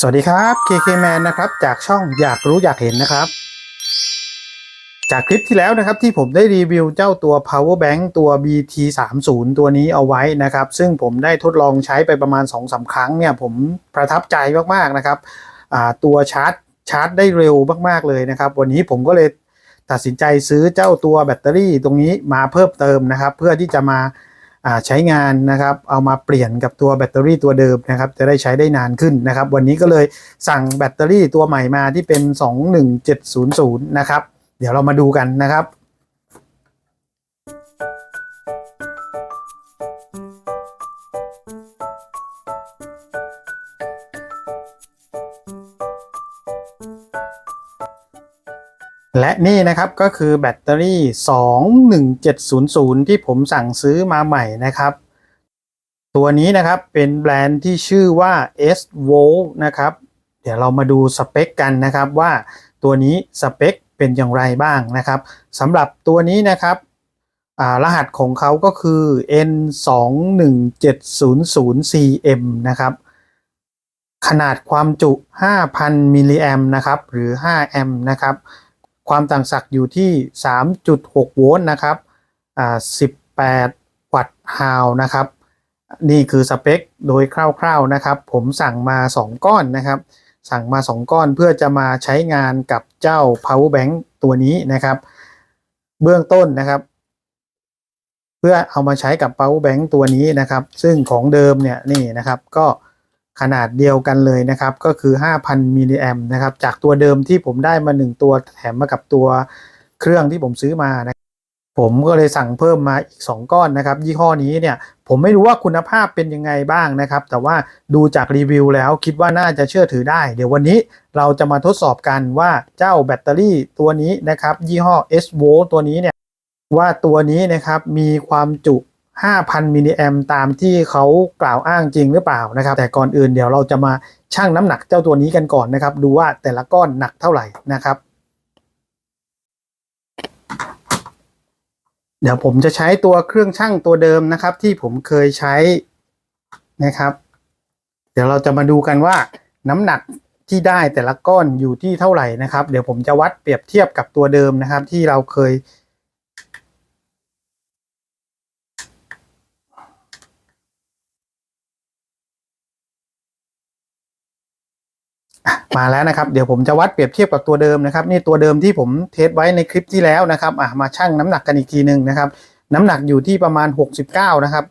สวัสดีครับ KK Man นะครับจากช่องอยากรู้อยากเห็นนะครับ จากคลิปที่แล้วนะครับที่ผมได้รีวิวเจ้าตัว power bank ตัว BT 3 0ตัวนี้เอาไว้นะครับ ซึ่งผมได้ทดลองใช้ไปประมาณ 2-3 ครั้งเนี่ยผมประทับใจมาก ๆ นะครับตัวชาร์จชาร์จได้เร็วมาก ๆ เลยนะครับ วันนี้ผมก็เลยตัดสินใจซื้อเจ้าตัวแบตเตอรี่ตรงนี้มาเพิ่มเติมนะครับ เพื่อที่จะมา ใช้งานนะครับ เอามาเปลี่ยนกับตัวแบตเตอรี่ตัวเดิมนะครับ จะได้ใช้ได้นานขึ้นนะครับ วันนี้ก็เลยสั่งแบตเตอรี่ตัวใหม่มาที่เป็น 21700 นะครับ เดี๋ยวเรามาดูกันนะครับ และนี่นะครับก็คือแบตเตอรี่ 21700 ที่ผมสั่งซื้อมาใหม่นะครับ ตัวนี้นะครับเป็นแบรนด์ที่ชื่อว่า S v o นะครับ เดี๋ยวเรามาดูสเปคกันนะครับว่าตัวนี้สเปคเป็นอย่างไรบ้างนะครับสำหรับตัวนี้นะครับรหัสของเขาก็คือ N 2 1 7 0 0 CM นะครับ ขนาดความจุ 5,000 มิลลิแอมนะครับ หรือ 5 แอมนะครับ ความต่างศักย์อยู่ที่ 3.6 โวลต์นะครับอ่า18 วัตต์ฮาวนะครับ นี่คือสเปคโดยคร่าวๆนะครับ ผมสั่งมา 2 ก้อนนะครับ สั่งมา 2 ก้อนเพื่อจะมาใช้งานกับเจ้า power bank ตัวนี้นะครับ เบื้องต้นนะครับ เพื่อเอามาใช้กับ power bank ตัวนี้นะครับ ซึ่งของเดิมเนี่ยนี่นะครับก็ ขนาดเดียวกันเลยนะครับ ก็คือ 5,000 มิลลิแอมนะครับ จากตัวเดิมที่ผมได้มา 1 ตัวแถมมากับตัวเครื่องที่ผมซื้อมานะผมก็เลยสั่งเพิ่มมาอีก 2 ก้อนนะครับ ยี่ห้อนี้เนี่ยผมไม่รู้ว่าคุณภาพเป็นยังไงบ้างนะครับ แต่ว่าดูจากรีวิวแล้วคิดว่าน่าจะเชื่อถือได้ เดี๋ยววันนี้เราจะมาทดสอบกันว่าเจ้าแบตเตอรี่ตัวนี้นะครับ ยี่ห้อ S v o ตัวนี้เนี่ยว่าตัวนี้นะครับมีความจุ 5,000 มิลลิแอมตามที่เขากล่าวอ้างจริงหรือเปล่านะครับ แต่ก่อนอื่นเดี๋ยวเราจะมาชั่งน้ำหนักเจ้าตัวนี้กันก่อนนะครับ ดูว่าแต่ละก้อนหนักเท่าไหร่นะครับ เดี๋ยวผมจะใช้ตัวเครื่องชั่งตัวเดิมนะครับ ที่ผมเคยใช้นะครับ เดี๋ยวเราจะมาดูกันว่าน้ำหนักที่ได้แต่ละก้อนอยู่ที่เท่าไหร่นะครับ เดี๋ยวผมจะวัดเปรียบเทียบกับตัวเดิมนะครับ ที่เราเคย มาแล้วนะครับ เดี๋ยวผมจะวัดเปรียบเทียบกับตัวเดิมนะครับ นี่ตัวเดิมที่ผมเทสไว้ในคลิปที่แล้วนะครับอะมาชั่งน้ำหนักกันอีกทีหนึ่งนะครับ น้ำหนักอยู่ที่ประมาณ 69 นะครับ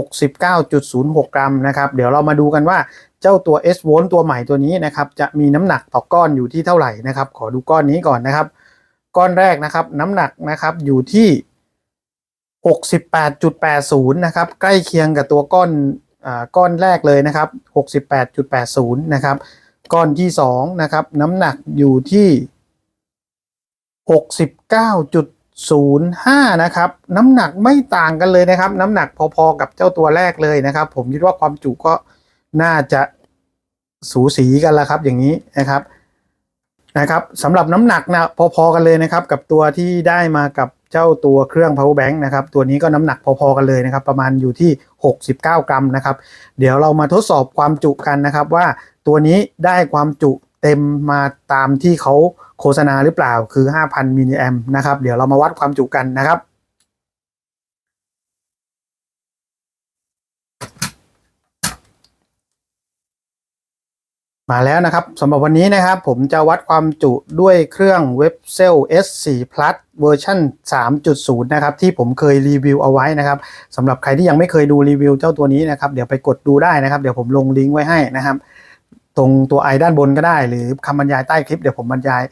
69.06 กรัมนะครับ เดี๋ยวเรามาดูกันว่าเจ้าตัว S v o l ตัวใหม่ตัวนี้นะครับ จะมีน้ำหนักต่อก้อนอยู่ที่เท่าไหร่นะครับ ขอดูก้อนนี้ก่อนนะครับ ก้อนแรกนะครับ น้ำหนักนะครับอยู่ที่ 68.80 นะครับ ใกล้เคียงกับตัวก้อนอ่าก้อนแรกเลยนะครับ 68.80 นะครับ ก้อนที่สองนะครับ น้ำหนักอยู่ที่ 69.05 นะครับ น้ำหนักไม่ต่างกันเลยนะครับ น้ำหนักพอๆกับเจ้าตัวแรกเลยนะครับ ผมคิดว่าความจุก็น่าจะสูสีกันแล้วครับอย่างนี้นะครับนะครับสำหรับน้ำหนักนะพอๆกันเลยนะครับ กับตัวที่ได้มากับเจ้าตัวเครื่อง power bank นะครับ ตัวนี้ก็น้ำหนักพอๆกันเลยนะครับ ประมาณอยู่ที่ 69 กรัมนะครับ เดี๋ยวเรามาทดสอบความจุกันนะครับว่า ตัวนี้ได้ความจุเต็มมาตามที่เขาโฆษณาหรือเปล่าคือ 5,000 มิลลิแอมนะครับ เดี๋ยวเรามาวัดความจุกันนะครับ มาแล้วนะครับสำหรับวันนี้นะครับ ผมจะวัดความจุด้วยเครื่องเว็บเซล S4 Plus เวอร์ชัน3.0 นะครับ ที่ผมเคยรีวิวเอาไว้นะครับสำหรับใครที่ยังไม่เคยดูรีวิวเจ้าตัวนี้นะครับ เดี๋ยวไปกดดูได้นะครับ เดี๋ยวผมลงลิงก์ไว้ให้นะครับ ตรงตัวไอด้านบนก็ได้ หรือคำบรรยายใต้คลิปเดี๋ยวผมบรรยาย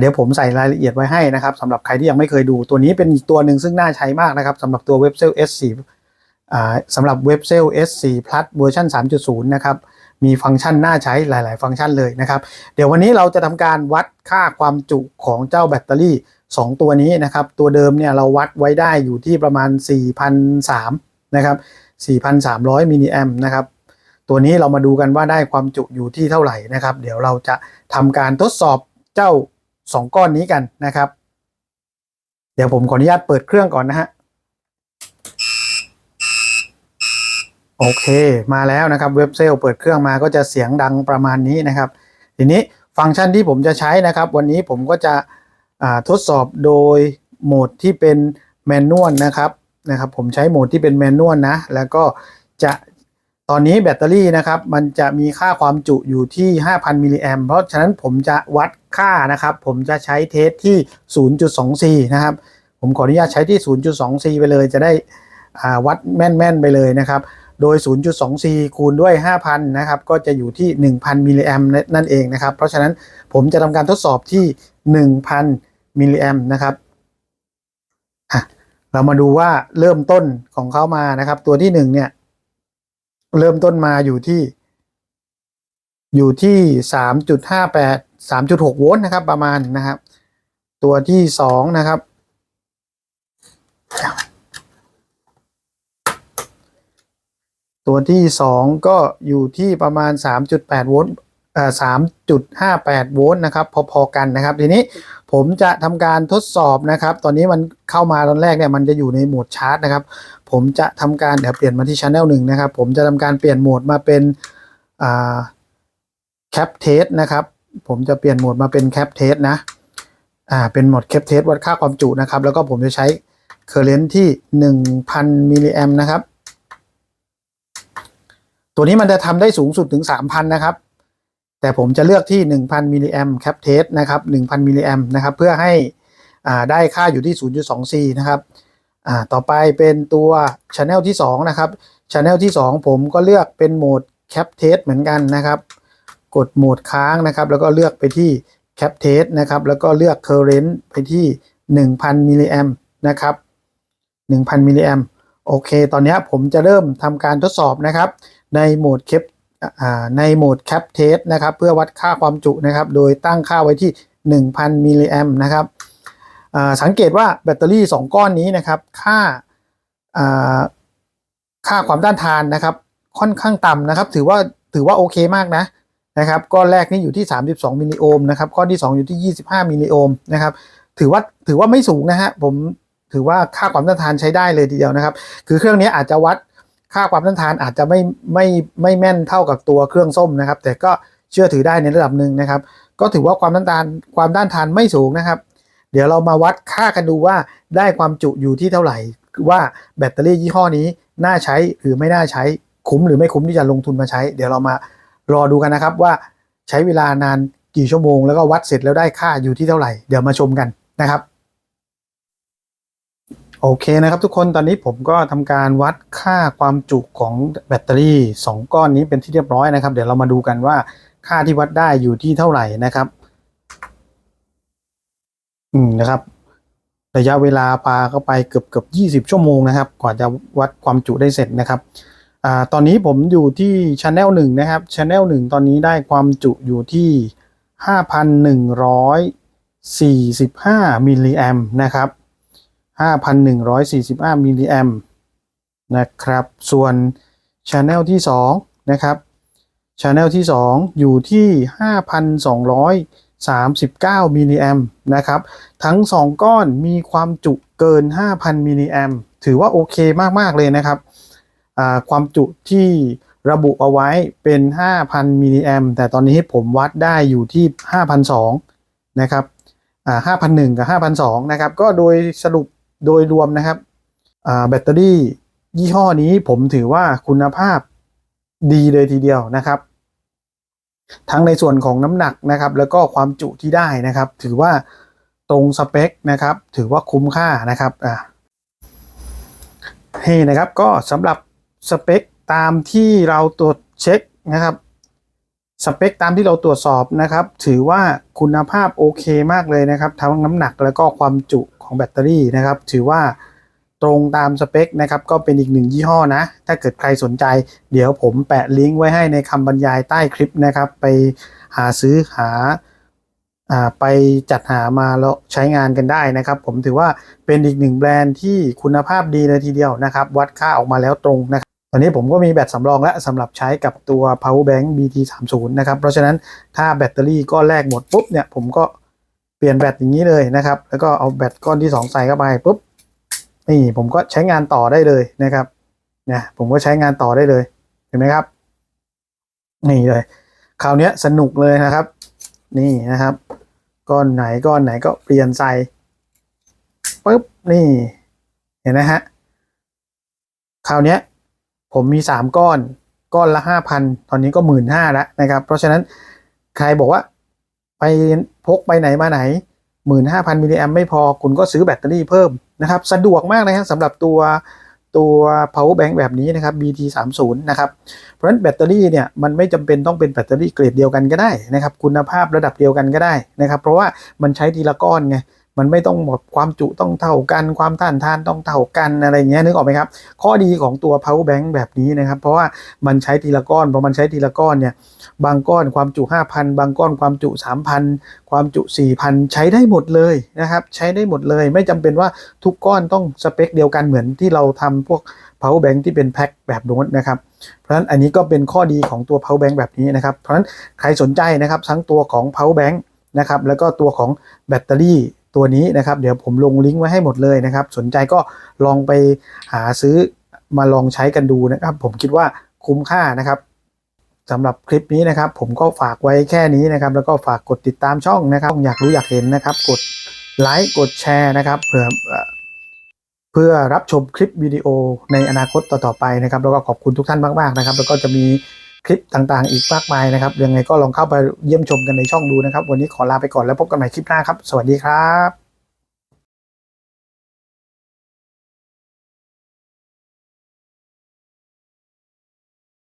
เดี๋ยวผมใส่รายละเอียดไว้ให้นะครับสำหรับใครที่ยังไม่เคยดูตัวนี้เป็นอีกตัวหนึ่งซึ่งน่าใช้มากนะครับสำหรับตัวเว็บเซล S4 อ่สำหรับเว็บเซล S4 Plus เวอร์ชัน3.0 นะครับ มีฟังก์ชันน่าใช้หลาย ๆ ฟังก์ชันเลยนะครับ เดี๋ยววันนี้เราจะทำการวัดค่าความจุของเจ้าแบตเตอรี่ 2 ตัวนี้นะครับ ตัวเดิมเนี่ยเราวัดไว้ได้อยู่ที่ประมาณ4,300นะครับ4,300มิลลิแอมนะครับ ตัวนี้เรามาดูกันว่าได้ความจุอยู่ที่เท่าไหร่นะครับ เดี๋ยวเราจะทำการทดสอบเจ้า 2 ก้อนนี้กันนะครับ เดี๋ยวผมขออนุญาตเปิดเครื่องก่อนนะฮะโอเคมาแล้วนะครับเว็บเซลเปิดเครื่องมาก็จะเสียงดังประมาณนี้นะครับ ทีนี้ฟังก์ชันที่ผมจะใช้นะครับ วันนี้ผมก็จะทดสอบโดยโหมดที่เป็นแมนนวลนะครับนะครับ ผมใช้โหมดที่เป็นแมนนวลนะ แล้วก็จะ ตอนนี้แบตเตอรี่นะครับมันจะมีค่าความจุอยู่ที่ 5,000 มิลลิแอมเพราะฉะนั้นผมจะวัดค่านะครับ ผมจะใช้เทสที่ 0.24 นะครับ ผมขออนุญาตใช้ที่ 0.24 ไปเลยจะได้วัดแม่น ๆ ไปเลยนะครับ โดย 0.24 คูณด้วย 5,000 นะครับ ก็จะอยู่ที่ 1,000 มิลลิแอมนั่นเองนะครับ เพราะฉะนั้นผมจะทำการทดสอบที่ 1,000 มิลลิแอมนะครับเรามาดูว่าเริ่มต้นของเขามานะครับ ตัวที่ 1 เนี่ย เริ่มต้นมาอยู่ที่ อยู่ที่3.58 3.6โวลต์นะครับ ประมาณนะครับ ตัวที่2นะครับ ตัวที่2ก็อยู่ที่ประมาณ3.8โวลต์เอ่อ3.58โวลต์นะครับ พอๆกันนะครับ ทีนี้ ผมจะทำการทดสอบนะครับ ตอนนี้มันเข้ามาตอนแรกเนี่ยมันจะอยู่ในโหมดชาร์จนะครับ ผมจะทำการเดี๋ยวเปลี่ยนมาที่ช anel หนึ่งนะครับ ผมจะทำการเปลี่ยนโหมดมาเป็นแคปเทสนะครับ ผมจะเปลี่ยนโหมดมาเป็นแคปเทสนะอ่าเป็นโหมดแคปเทสวัดค่าความจุนะครับ แล้วก็ผมจะใช้เคอร์เรนที่ 1,000 มิลลิแอมนะครับ ตัวนี้มันจะทำได้สูงสุดถึง 3,000 นะครับ แต่ผมจะเลือกที่ 1,000มิลลิแอมแคปเทสนะครับ1,000มิลลิแอมนะครับเพื่อให้ได้ค่าอยู่ที่ 0.24นะครับต่อไปเป็นตัว Channel ที่ 2 นะครับ Channel ที่ 2 ผมก็เลือกเป็นโหมด Cap Test เหมือนกันนะครับ กดโหมดค้างนะครับ แล้วก็เลือกไปที่ Cap Test นะครับ แล้วก็เลือก Current ไปที่ 1,000มิลลิแอมนะครับ1,000มิลลิแอมโอเค ตอนนี้ผมจะเริ่มทำการทดสอบนะครับ ในโหมด Cap อ่า ในโหมด Cap Test นะครับ เพื่อวัดค่าความจุนะครับ โดยตั้งค่าไว้ที่ 1,000 มิลลิแอมนะครับสังเกตว่าแบตเตอรี่ 2 ก้อนนี้นะครับค่าอ่าค่าความต้านทานนะครับ ค่อนข้างต่ำนะครับ ถือว่าถือว่าโอเคมากนะนะครับก้อนแรกนี่อยู่ที่ 32 มิลลิโอห์มนะครับก้อนที่ 2 อยู่ที่ 25 มิลลิโอห์มนะครับ ถือว่าถือว่าไม่สูงนะฮะผมถือว่าค่าความต้านทานใช้ได้เลยทีเดียวนะครับ คือเครื่องนี้อาจจะวัด ค่าความต้านทานอาจจะไม่ไม่ไม่แม่นเท่ากับตัวเครื่องส้มนะครับ แต่ก็เชื่อถือได้ในระดับหนึ่งนะครับ ก็ถือว่าความต้านทานความต้านทานไม่สูงนะครับ เดี๋ยวเรามาวัดค่ากันดูว่าได้ความจุอยู่ที่เท่าไหร่ ว่าแบตเตอรี่ยี่ห้อนี้น่าใช้หรือไม่น่าใช้คุ้มหรือไม่คุ้มที่จะลงทุนมาใช้ เดี๋ยวเรามารอดูกันนะครับว่าใช้เวลานานกี่ชั่วโมง แล้วก็วัดเสร็จแล้วได้ค่าอยู่ที่เท่าไหร่ เดี๋ยวมาชมกันนะครับ โอเคนะครับทุกคนตอนนี้ผมก็ทำการวัดค่าความจุของแบตเตอรี่ 2 ก้อนนี้เป็นที่เรียบร้อยนะครับ เดี๋ยวเรามาดูกันว่าค่าที่วัดได้อยู่ที่เท่าไหร่นะครับ อืมนะครับ ระยะเวลาปาเข้าไปเกือบเกือบยี่สิบชั่วโมงนะครับ กว่าจะวัดความจุได้เสร็จนะครับอ่าตอนนี้ผมอยู่ที่ช anel หนึ่งนะครับช anel หนึ่งตอนนี้ได้ความจุอยู่ที่ห้าพันหนึ่งร้อยสี่สิบห้ามิลลิแอมนะครับ ห้าพันหนึ่งร้อยสี่สิบห้ามิลลิแอมนะครับ ส่วนช anel ที่สองนะครับ Channel ที่ 2 อยู่ที่ 5,239มิลลิแอมนะครับ ทั้ง 2 ก้อนมีความจุเกิน 5,000มิลลิแอมถือว่าโอเคมาก ๆ เลยนะครับ ความจุที่ระบุเอาไว้เป็น 5,000มิลลิแอมแต่ตอนนี้ผมวัดได้อยู่ที่5,200นะครับ5,001 กับ5,200นะครับ ก็โดยสรุป โดยรวมนะครับแบตเตอรี่ยี่ห้อนี้ผมถือว่าคุณภาพดีเลยทีเดียวนะครับ ทั้งในส่วนของน้ำหนักนะครับ แล้วก็ความจุที่ได้นะครับ ถือว่าตรงสเปคนะครับ ถือว่าคุ้มค่านะครับอ่าให้นะครับก็สำหรับสเปคตามที่เราตรวจเช็คนะครับสเปคตามที่เราตรวจสอบนะครับ ถือว่าคุณภาพโอเคมากเลยนะครับ ทั้งน้ำหนักแล้วก็ความจุ ของแบตเตอรี่นะครับ ถือว่าตรงตามสเปคนะครับ ก็เป็นอีกหนึ่งยี่ห้อนะ ถ้าเกิดใครสนใจ เดี๋ยวผมแปะลิงก์ไว้ให้ในคำบรรยายใต้คลิปนะครับ ไปหาซื้อหาไปจัดหามาแล้วใช้งานกันได้นะครับ ผมถือว่าเป็นอีกหนึ่งแบรนด์ที่คุณภาพดีเลยทีเดียวนะครับ วัดค่าออกมาแล้วตรงนะครับตอนนี้ผมก็มีแบตสำรองแล้วสำหรับใช้กับตัว power bank BT 3 0 นะครับ เพราะฉะนั้นถ้าแบตเตอรี่ก้อนแรกหมดปุ๊บเนี่ยผมก็ ลี่ยนแบตอย่างนี้เลยนะครับ แล้วก็เอาแบตก้อนที่ 2 ใส่เข้าไปปุ๊บนี่ผมก็ใช้งานต่อได้เลยนะครับเนะผมก็ใช้งานต่อได้เลยเห็นไหมครับ นี่เลย คราวนี้สนุกเลยนะครับ นี่นะครับ ก้อนไหนก้อนไหนก็เปลี่ยนใส่ปุ๊บนี่เห็นไหมฮะคราวนี้ผมมีสามก้อนก้อนละห้าพันตอนนี้ก็หมื่นห้าแล้วนะครับ เพราะฉะนั้นใครบอกว่าไป พกไปไหนมาไหนหมื่นห้าพันมิลลิแอมไม่พอคุณก็ซื้อแบตเตอรี่เพิ่มนะครับ สะดวกมากนะฮะสำหรับตัวตัว power bank แบบนี้นะครับ BT 3 0นะครับ เพราะฉะนั้นแบตเตอรี่เนี่ยมันไม่จำเป็นต้องเป็นแบตเตอรี่เกรดเดียวกันก็ได้นะครับ คุณภาพระดับเดียวกันก็ได้นะครับ เพราะว่ามันใช้ทีละก้อนไง มันไม่ต้องแบบความจุต้องเท่ากัน ความต้านทานต้องเท่ากันอะไรเงี้ยนึกออกไหมครับ ข้อดีของตัว power bank แบบนี้นะครับ เพราะว่ามันใช้ทีละก้อนพอมันใช้ทีละก้อนเนี่ยบางก้อนความจุ 5,000 บางก้อนความจุ 3,000 ความจุ 4,000 ใช้ได้หมดเลยนะครับ ใช้ได้หมดเลย ไม่จำเป็นว่าทุกก้อนต้องสเปคเดียวกันเหมือนที่เราทำพวก power bank ที่เป็นแพ็คแบบโน้นนะครับ เพราะฉะนั้นอันนี้ก็เป็นข้อดีของตัว power bank แบบนี้นะครับ เพราะฉะนั้นใครสนใจนะครับทั้งตัวของ power bank นะครับแล้วก็ตัวของแบตเตอรี่ ตัวนี้นะครับ เดี๋ยวผมลงลิงก์ไว้ให้หมดเลยนะครับ สนใจก็ลองไปหาซื้อมาลองใช้กันดูนะครับ ผมคิดว่าคุ้มค่านะครับสำหรับคลิปนี้นะครับ ผมก็ฝากไว้แค่นี้นะครับ แล้วก็ฝากกดติดตามช่องนะครับ อยากรู้อยากเห็นนะครับ กดไลค์กดแชร์นะครับเผื่อเอ่อเพื่อรับชมคลิปวิดีโอในอนาคตต่อๆไปนะครับ แล้วก็ขอบคุณทุกท่านมากๆนะครับ แล้วก็จะมี คลิปต่างๆ อีกมากมายนะครับยังไงก็ลองเข้าไปเยี่ยมชมกันในช่องดูนะครับ วันนี้ขอลาไปก่อนแล้วพบกันใหม่คลิปหน้าครับ สวัสดีครับ